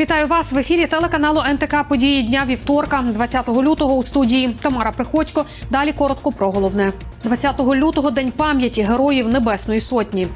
Вітаю вас в ефірі телеканалу НТК Події дня вівторка, 20 лютого у студії Тамара Приходько. Далі коротко про головне. 20 лютого день пам'яті героїв Небесної Сотні.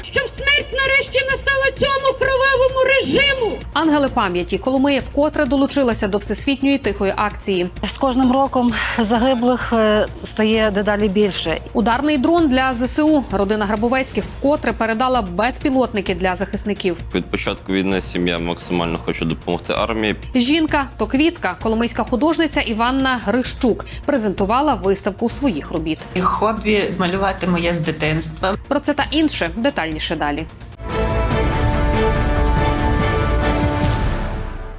щоб смерть нарешті настала цьому кровавому режиму. Ангели пам'яті Коломия вкотре долучилася до всесвітньої тихої акції. З кожним роком загиблих е, стає дедалі більше. Ударний дрон для ЗСУ. Родина Грабовецьких вкотре передала безпілотники для захисників. Від початку війни сім'я максимально хоче допомогти армії. Жінка то квітка, коломийська художниця Іванна Грищук презентувала виставку своїх робіт. Хобі малювати моє з дитинства. Про це та інше детальніше далі.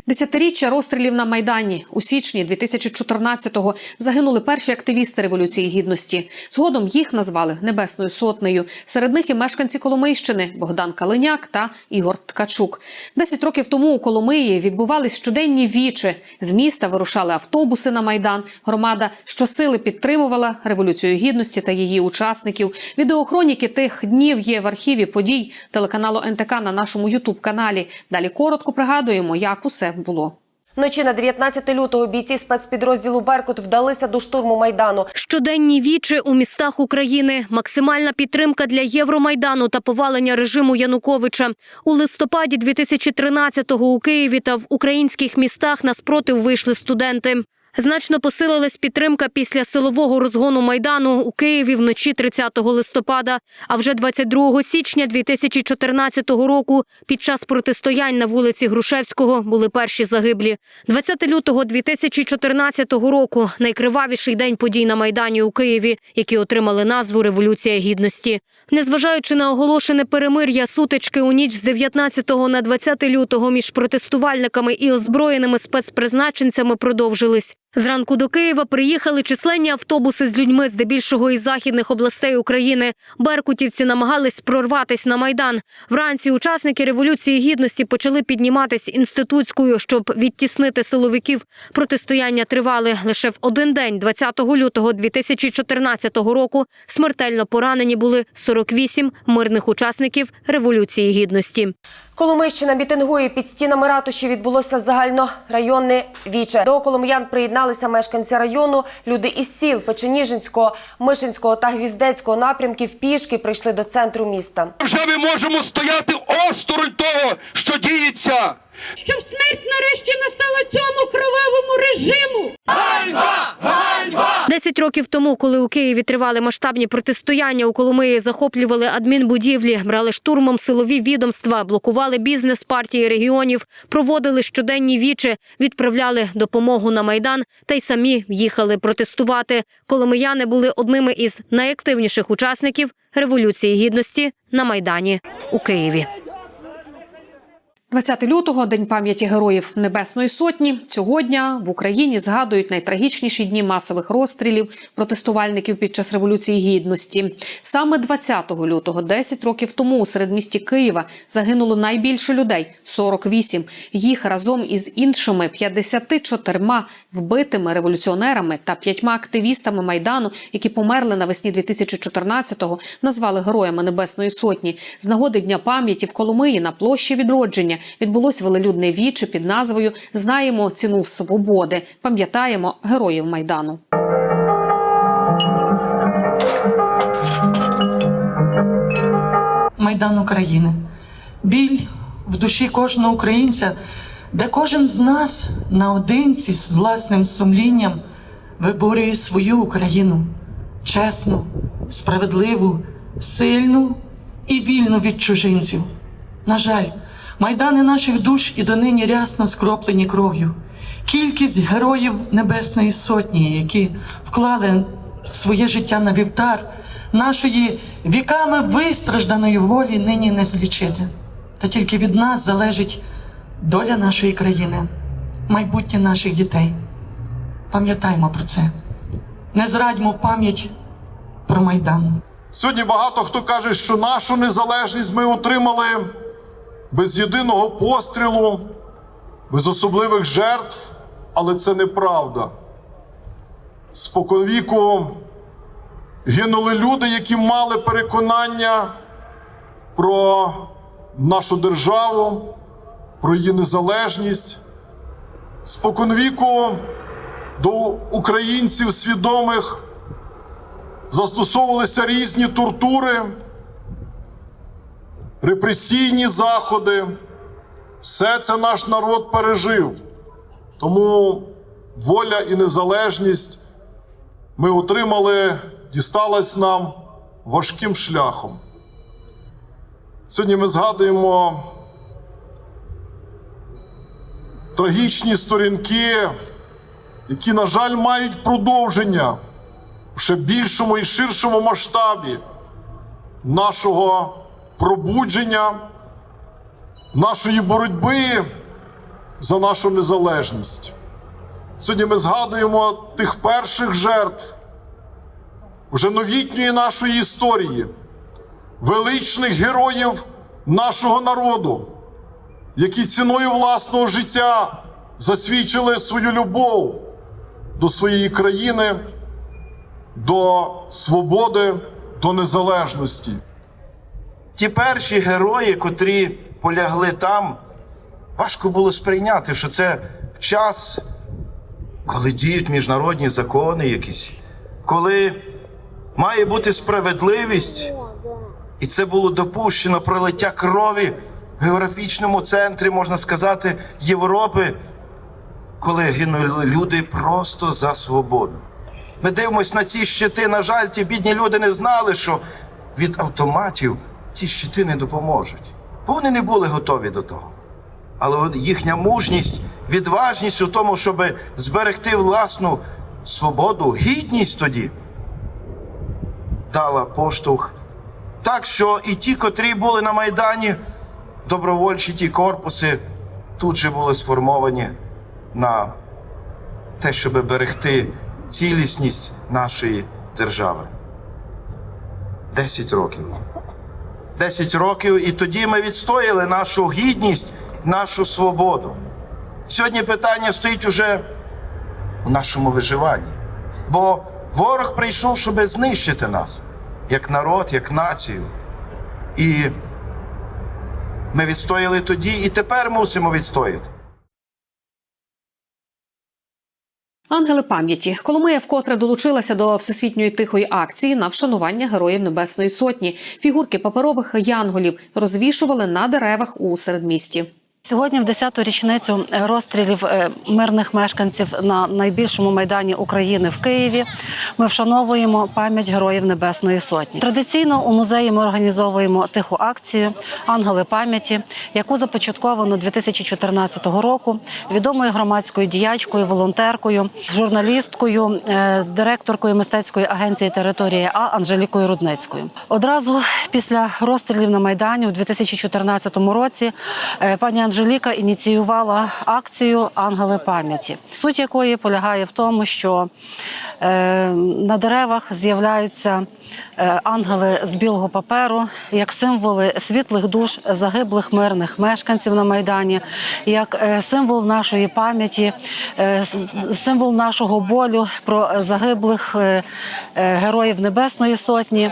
Десятиріччя розстрілів на майдані у січні 2014-го загинули перші активісти революції гідності. Згодом їх назвали Небесною сотнею. Серед них і мешканці Коломийщини Богдан Калиняк та Ігор Ткачук. Десять років тому у Коломиї відбувались щоденні вічі. З міста вирушали автобуси на майдан. Громада щосили підтримувала революцію гідності та її учасників. Відеохроніки тих днів є в архіві подій телеканалу НТК на нашому Ютуб каналі. Далі коротко пригадуємо, як усе було. Вночі на 19 лютого бійці спецпідрозділу Беркут вдалися до штурму майдану. Щоденні вічі у містах України, максимальна підтримка для Євромайдану та повалення режиму Януковича. У листопаді 2013-го у Києві та в українських містах на спротив вийшли студенти. Значно посилилась підтримка після силового розгону майдану у Києві вночі 30 листопада. А вже 22 січня 2014 року під час протистоянь на вулиці Грушевського були перші загиблі. 20 лютого 2014 року найкривавіший день подій на майдані у Києві, які отримали назву Революція гідності. Незважаючи на оголошене перемир'я, сутички у ніч з 19 на 20 лютого між протестувальниками і озброєними спецпризначенцями продовжились. Зранку до Києва приїхали численні автобуси з людьми, здебільшого із західних областей України. Беркутівці намагались прорватись на майдан. Вранці учасники революції гідності почали підніматись інститутською, щоб відтіснити силовиків. Протистояння тривали лише в один день, 20 лютого 2014 року. Смертельно поранені були 48 мирних учасників революції гідності. Коломийщина мітингує під стінами ратуші відбулося загальнорайонне віче. До коломиян приєдналися мешканці району. Люди із сіл Печеніжинського, Мишинського та Гвіздецького напрямків пішки прийшли до центру міста. Вже ми можемо стояти осторонь того, що діється. Щоб смерть нарешті настала цьому кровавому режиму. Десять років тому, коли у Києві тривали масштабні протистояння, у Коломиї захоплювали адмінбудівлі, брали штурмом силові відомства, блокували бізнес партії регіонів, проводили щоденні вічі, відправляли допомогу на майдан та й самі їхали протестувати. Коломияни були одними із найактивніших учасників революції гідності на майдані у Києві. 20 лютого день пам'яті героїв Небесної Сотні. Цього дня в Україні згадують найтрагічніші дні масових розстрілів протестувальників під час революції гідності. Саме 20 лютого, 10 років тому, у середмісті Києва загинуло найбільше людей 48. Їх разом із іншими 54 вбитими революціонерами та п'ятьма активістами майдану, які померли навесні 2014-го, назвали героями Небесної Сотні. З нагоди дня пам'яті в Коломиї на площі відродження відбулось велелюдне віче під назвою Знаємо ціну свободи. Пам'ятаємо героїв майдану. Майдан України. Біль в душі кожного українця, де кожен з нас наодинці з власним сумлінням виборює свою Україну чесну, справедливу, сильну і вільну від чужинців. На жаль, майдани наших душ і донині рясно скроплені кров'ю. Кількість героїв Небесної Сотні, які вклали своє життя на вівтар, нашої віками вистражданої волі нині не злічити. Та тільки від нас залежить доля нашої країни, майбутнє наших дітей. Пам'ятаймо про це. Не зрадьмо пам'ять про Майдан. Сьогодні багато хто каже, що нашу незалежність ми отримали без єдиного пострілу, без особливих жертв, але це неправда. Споконвіку гинули люди, які мали переконання про нашу державу, про її незалежність. Споконвіку до українців свідомих застосовувалися різні тортури, репресійні заходи. Все це наш народ пережив. Тому воля і незалежність ми отримали, дісталась нам важким шляхом. Сьогодні ми згадуємо трагічні сторінки, які, на жаль, мають продовження в ще більшому і ширшому масштабі нашого пробудження, нашої боротьби за нашу незалежність. Сьогодні ми згадуємо тих перших жертв вже новітньої нашої історії, величних героїв нашого народу, які ціною власного життя засвідчили свою любов до своєї країни, до свободи, до незалежності. Ті перші герої, котрі полягли там, важко було сприйняти, що це в час, коли діють міжнародні закони якісь, коли має бути справедливість, і це було допущено пролиття крові в географічному центрі, можна сказати, Європи, коли гинули люди просто за свободу. Ми дивимося на ці щити. На жаль, ті бідні люди не знали, що від автоматів ці щити не допоможуть. Бо вони не були готові до того. Але їхня мужність, відважність у тому, щоб зберегти власну свободу, гідність тоді дала поштовх. Так що і ті, котрі були на Майдані, добровольчі ті корпуси, тут же були сформовані на те, щоб берегти цілісність нашої держави. Десять років. Десять років, і тоді ми відстояли нашу гідність, нашу свободу. Сьогодні питання стоїть уже у нашому виживанні. Бо ворог прийшов, щоб знищити нас, як народ, як націю. І ми відстояли тоді, і тепер мусимо відстояти. Ангели пам'яті Коломия вкотре долучилася до всесвітньої тихої акції на вшанування героїв Небесної Сотні. Фігурки паперових янголів розвішували на деревах у середмісті. Сьогодні, в 10-ту річницю е, розстрілів е, мирних мешканців на найбільшому майдані України в Києві, ми вшановуємо пам'ять героїв Небесної Сотні. Традиційно у музеї ми організовуємо тиху акцію Ангели пам'яті, яку започатковано 2014 року відомою громадською діячкою, волонтеркою, журналісткою, е, директоркою мистецької агенції територія А Анжелікою Рудницькою. Одразу після розстрілів на майдані у 2014 році пані Анжеліка ініціювала акцію Ангели пам'яті, суть якої полягає в тому, що е, на деревах з'являються ангели з білого паперу як символи світлих душ загиблих мирних мешканців на майдані, як е, символ нашої пам'яті, е, символ нашого болю про загиблих е, е, героїв Небесної Сотні.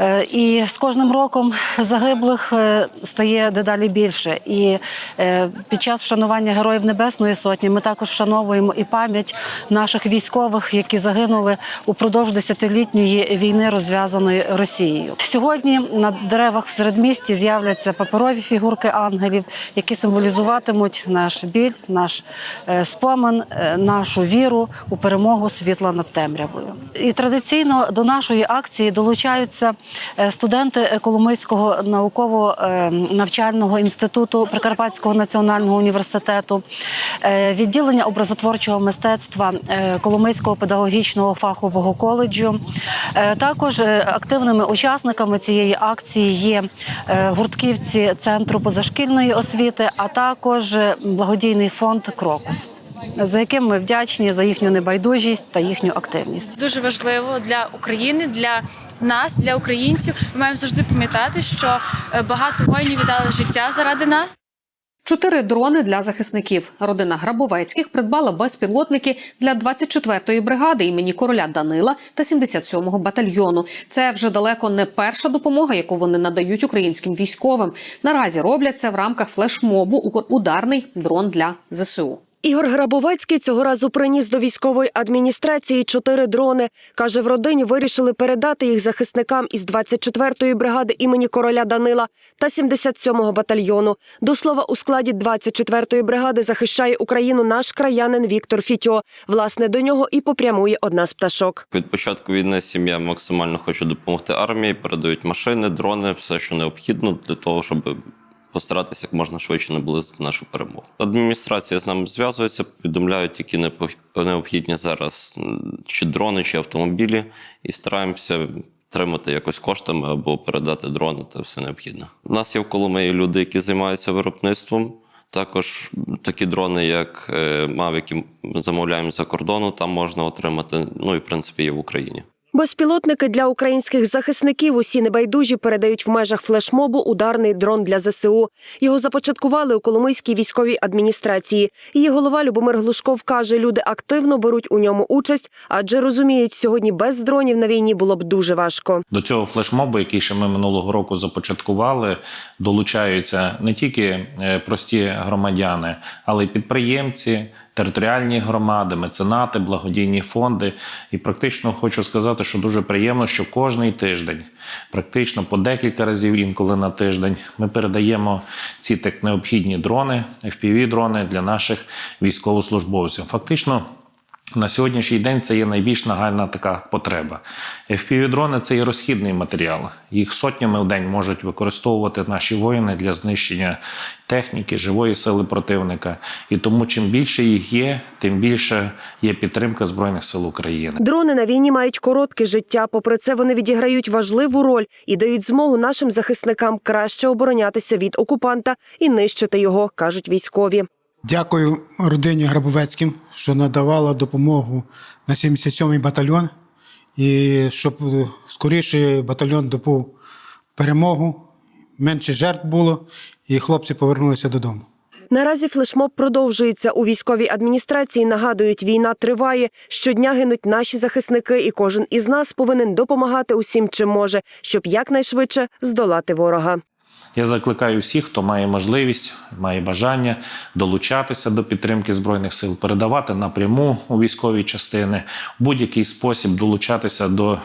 Е, І з кожним роком загиблих е, стає дедалі більше. І е, під час вшанування героїв Небесної Сотні ми також вшановуємо і пам'ять наших військових, які загинули упродовж десятилітньої війни, розв'язаної Росією. Сьогодні на деревах в середмісті з'являться паперові фігурки ангелів, які символізуватимуть наш біль, наш е, спомин, е, нашу віру у перемогу світла над темрявою. І традиційно до нашої акції долучаються е, студенти Коломийського науково-навчального інституту Прикарпатського національного університету, відділення образотворчого мистецтва Коломийського педагогічного фахового коледжу. Також активними учасниками цієї акції є е, гуртківці центру позашкільної освіти, а також е, благодійний фонд Крокус. За яким ми вдячні за їхню небайдужість та їхню активність. дуже важливо для України, для нас, для українців. Ми маємо завжди пам'ятати, що е, багато воїнів віддали життя заради нас. Чотири дрони для захисників. Родина Грабовецьких придбала безпілотники для 24-ї бригади імені короля Данила та 77-го батальйону. Це вже далеко не перша допомога, яку вони надають українським військовим. Наразі роблять це в рамках флешмобу ударний дрон для ЗСУ. Ігор Грабовецький цього разу приніс до військової адміністрації чотири дрони. Каже, в родині вирішили передати їх захисникам із 24-ї бригади імені короля Данила та 77-го батальйону. До слова, у складі 24-ї бригади захищає Україну наш краянин Віктор Фітьо. Власне, до нього і попрямує одна з пташок. Від початку війни сім'я максимально хоче допомогти армії, передають машини, дрони, все, що необхідно для того, щоб постаратися як можна швидше наблизити нашу перемогу. Адміністрація з нами зв'язується, повідомляють, які необхідні зараз чи дрони, чи автомобілі, і стараємося. Тримати якось коштами або передати дрони, це все необхідно. У нас є в Коломиї люди, які займаються виробництвом. Також такі дрони, як е, Mavic, які замовляємо за кордону, там можна отримати. Ну і в принципі є в Україні. Безпілотники для українських захисників усі небайдужі передають в межах флешмобу ударний дрон для ЗСУ. Його започаткували у Коломийській військовій адміністрації. Її голова Любомир Глушков каже, люди активно беруть у ньому участь, адже розуміють, сьогодні без дронів на війні було б дуже важко. До цього флешмобу, який ще ми минулого року започаткували, долучаються не тільки е, прості громадяни, але й підприємці, територіальні громади, меценати, благодійні фонди. І практично хочу сказати, що дуже приємно, що кожний тиждень, практично по декілька разів інколи на тиждень, ми передаємо ці так необхідні дрони, fpv дрони для наших військовослужбовців. Фактично. На сьогоднішній день це є найбільш нагальна така потреба. FPV-дрони – це є розхідний матеріал. Їх сотнями в день можуть використовувати наші воїни для знищення техніки, живої сили противника. І тому, чим більше їх є, тим більше є підтримка Збройних сил України. Дрони на війні мають коротке життя. Попри це, вони відіграють важливу роль і дають змогу нашим захисникам краще оборонятися від окупанта і нищити його, кажуть військові. Дякую родині Грабовецьким, що надавала допомогу на 77-й батальйон, і щоб е, скоріше батальйон допав перемогу, менше жертв було, і хлопці повернулися додому. Наразі флешмоб продовжується у військовій адміністрації. Нагадують, війна триває. Щодня гинуть наші захисники, і кожен із нас повинен допомагати усім, чим може, щоб якнайшвидше здолати ворога. Я закликаю всіх, хто має можливість, має бажання долучатися до підтримки збройних сил, передавати напряму у військові частини, будь-який спосіб долучатися до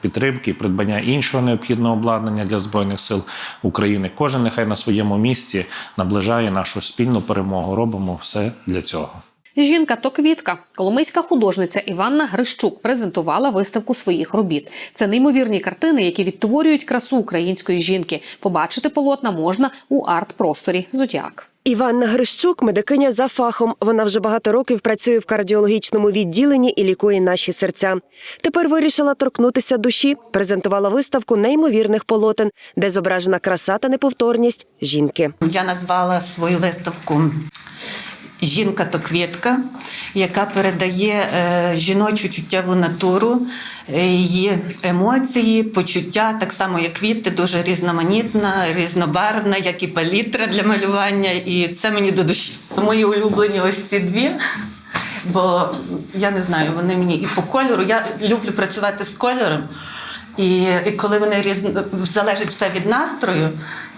підтримки придбання іншого необхідного обладнання для збройних сил України. Кожен нехай на своєму місці наближає нашу спільну перемогу. Робимо все для цього. Жінка то квітка. Коломийська художниця Іванна Грищук презентувала виставку своїх робіт. Це неймовірні картини, які відтворюють красу української жінки. Побачити полотна можна у арт-просторі Зодіак. Іванна Грищук, медикиня за фахом. Вона вже багато років працює в кардіологічному відділенні і лікує наші серця. Тепер вирішила торкнутися душі, презентувала виставку неймовірних полотен, де зображена краса та неповторність жінки. Я назвала свою виставку Жінка то квітка, яка передає е, жіночу чуттєву натуру, е, її емоції, почуття, так само як квіти, дуже різноманітна, різнобарвна, як і палітра для малювання. І це мені до душі. Мої улюблені ось ці дві. Бо я не знаю, вони мені і по кольору. Я люблю працювати з кольором. І, і коли вони різ... залежить все від настрою,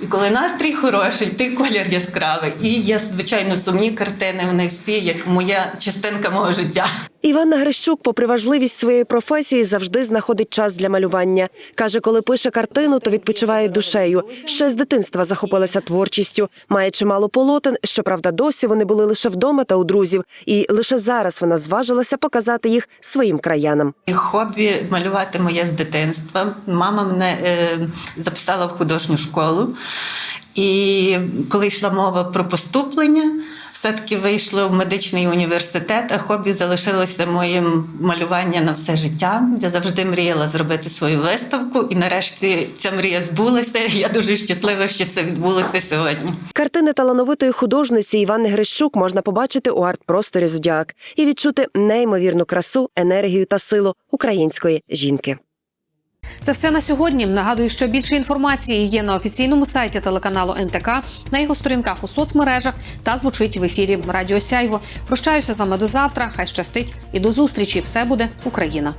і коли настрій хороший, ти колір яскравий. І є, звичайно, сумні картини. Вони всі як моя частинка мого життя. Іванна Грищук, попри важливість своєї професії, завжди знаходить час для малювання. Каже, коли пише картину, то відпочиває душею. Ще з дитинства захопилася творчістю. Має чимало полотен. Щоправда, досі вони були лише вдома та у друзів. І лише зараз вона зважилася показати їх своїм краянам. Хобі малювати моє з дитинства. Мама мене е, записала в художню школу. І коли йшла мова про поступлення, все-таки вийшло в медичний університет, а хобі залишилося моїм малювання на все життя. Я завжди мріяла зробити свою виставку, і нарешті ця мрія збулася. Я дуже щаслива, що це відбулося сьогодні. Картини талановитої художниці Івани Грищук можна побачити у арт-просторі Зодіак і відчути неймовірну красу, енергію та силу української жінки. Це все на сьогодні. Нагадую, що більше інформації є на офіційному сайті телеканалу НТК, на його сторінках у соцмережах та звучить в ефірі Радіо Сяйво. Прощаюся з вами до завтра. Хай щастить і до зустрічі. Все буде Україна.